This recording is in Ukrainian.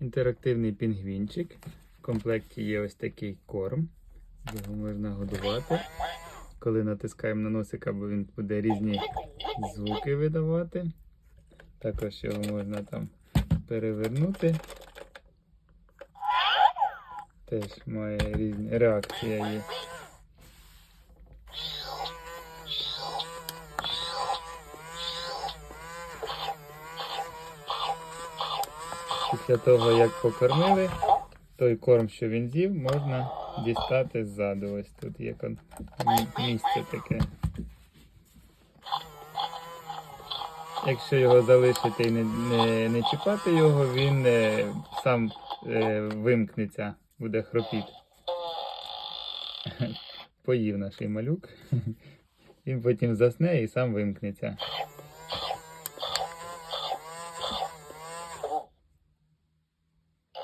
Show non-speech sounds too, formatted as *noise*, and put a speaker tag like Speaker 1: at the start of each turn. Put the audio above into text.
Speaker 1: інтерактивний пінгвінчик. В комплекті є ось такий корм. Його можна годувати. Коли натискаємо на носика, бо він буде різні звуки видавати. Також його можна там перевернути. Теж має різні реакція є. Після того, як покормили, той корм, що він з'їв, можна дістати ззаду. Ось тут є місце таке. Якщо його залишити і не, не, не чіпати його, він е, сам е, вимкнеться, буде хропіти. *laughs* Поїв наш малюк. *laughs* Він потім засне і сам вимкнеться.